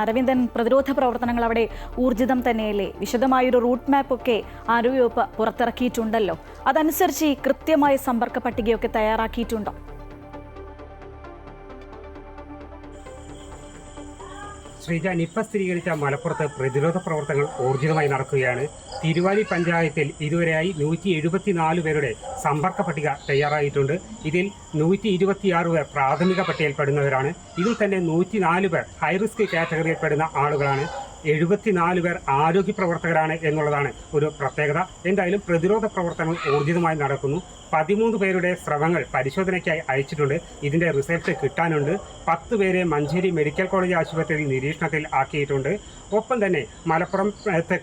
അരവിന്ദൻ പ്രതിരോധ പ്രവർത്തനങ്ങൾ അവിടെ ഊർജിതം തന്നെയല്ലേ? വിശദമായൊരു റൂട്ട് മാപ്പ് ഒക്കെ ആരോഗ്യവകുപ്പ് പുറത്തിറക്കിയിട്ടുണ്ടല്ലോ. അതനുസരിച്ച് ഈ കൃത്യമായ സമ്പർക്ക പട്ടികയൊക്കെ തയ്യാറാക്കിയിട്ടുണ്ടോ? ശ്രീജ നിപ്പ സ്ഥിരീകരിച്ച മലപ്പുറത്ത് പ്രതിരോധ പ്രവർത്തനങ്ങൾ ഊർജിതമായി നടക്കുകയാണ്. തിരുവാലി പഞ്ചായത്തിൽ ഇതുവരെയായി നൂറ്റി എഴുപത്തിനാല് പേരുടെ സമ്പർക്ക പട്ടിക തയ്യാറായിട്ടുണ്ട്. ഇതിൽ നൂറ്റി ഇരുപത്തിയാറ് പേർ പ്രാഥമിക പട്ടികയിൽപ്പെടുന്നവരാണ്. ഇതിൽ തന്നെ നൂറ്റിനാല് പേർ ഹൈറിസ്ക് കാറ്റഗറിയിൽപ്പെടുന്ന ആളുകളാണ്. എഴുപത്തിനാല് പേർ ആരോഗ്യ പ്രവർത്തകരാണ് എന്നുള്ളതാണ് ഒരു പ്രത്യേകത. എന്തായാലും പ്രതിരോധ പ്രവർത്തനങ്ങൾ ഊർജിതമായി നടക്കുന്നു. പതിമൂന്ന് പേരുടെ സ്രവങ്ങൾ പരിശോധനയ്ക്കായി അയച്ചിട്ടുണ്ട്. ഇതിന്റെ റിസൾട്ട് കിട്ടാനുണ്ട്. പത്ത് പേരെ മഞ്ചേരി മെഡിക്കൽ കോളേജ് ആശുപത്രിയിൽ നിരീക്ഷണത്തിൽ ആക്കിയിട്ടുണ്ട്. ഒപ്പം തന്നെ മലപ്പുറം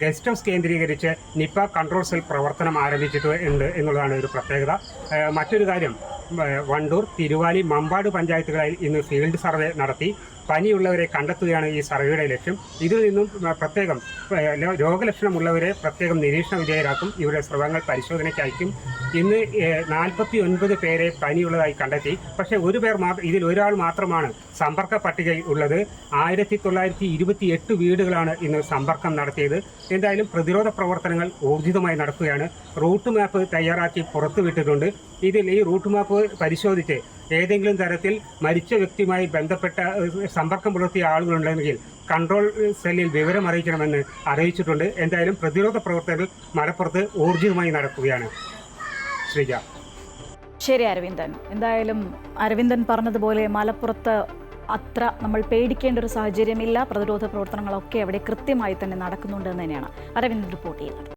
ഗസ്റ്റ് ഹൗസ് കേന്ദ്രീകരിച്ച് നിപ്പ കൺട്രോൾ സെൽ പ്രവർത്തനം ആരംഭിച്ചിട്ടുണ്ട് എന്നുള്ളതാണ് ഒരു പ്രത്യേകത. മറ്റൊരു കാര്യം വണ്ടൂർ തിരുവാലി മമ്പാട് പഞ്ചായത്തുകളിൽ ഇന്ന് ഫീൽഡ് സർവേ നടത്തി. പനിയുള്ളവരെ കണ്ടെത്തുകയാണ് ഈ സർവേയുടെ ലക്ഷ്യം. ഇതിൽ നിന്നും പ്രത്യേകം രോഗലക്ഷണമുള്ളവരെ പ്രത്യേകം നിരീക്ഷണ വിധേയരാക്കും. ഇവരുടെ സ്രവങ്ങൾ പരിശോധനയ്ക്ക് അയക്കും ഇന്ന് നാൽപ്പത്തി ഒൻപത് പേരെ പനിയുള്ളതായി കണ്ടെത്തി. പക്ഷേ ഒരു പേർ മാത്രം ഇതിൽ ഒരാൾ മാത്രമാണ് സമ്പർക്ക പട്ടികയിൽ ഉള്ളത്. ആയിരത്തി തൊള്ളായിരത്തി ഇരുപത്തി എട്ട് വീടുകളാണ് ഇന്ന് സമ്പർക്കം നടത്തിയത്. എന്തായാലും പ്രതിരോധ പ്രവർത്തനങ്ങൾ ഊർജിതമായി നടക്കുകയാണ്. റൂട്ട് മാപ്പ് തയ്യാറാക്കി പുറത്തുവിട്ടിട്ടുണ്ട്. ഇതിൽ ഈ റൂട്ട് മാപ്പ് പരിശോധിച്ച് ഏതെങ്കിലും തരത്തിൽ മരിച്ച വ്യക്തിയുമായി ബന്ധപ്പെട്ട സമ്പർക്കം പുലർത്തിയ ആളുകളുണ്ടെങ്കിൽ കൺട്രോൾ സെല്ലിൽ വിവരം അറിയിക്കണമെന്ന് അറിയിച്ചിട്ടുണ്ട്. എന്തായാലും പ്രതിരോധ പ്രവർത്തനങ്ങൾ മലപ്പുറത്ത് ഊർജിതമായി നടക്കുകയാണ്. ശ്രീജ. ശരി അരവിന്ദൻ. എന്തായാലും അരവിന്ദൻ പറഞ്ഞതുപോലെ മലപ്പുറത്ത് അത്ര നമ്മൾ പേടിക്കേണ്ട ഒരു സാഹചര്യമില്ല. പ്രതിരോധ പ്രവർത്തനങ്ങളൊക്കെ അവിടെ കൃത്യമായി തന്നെ നടക്കുന്നുണ്ട് എന്ന് തന്നെയാണ് അരവിന്ദൻ റിപ്പോർട്ട് ചെയ്യുന്നത്.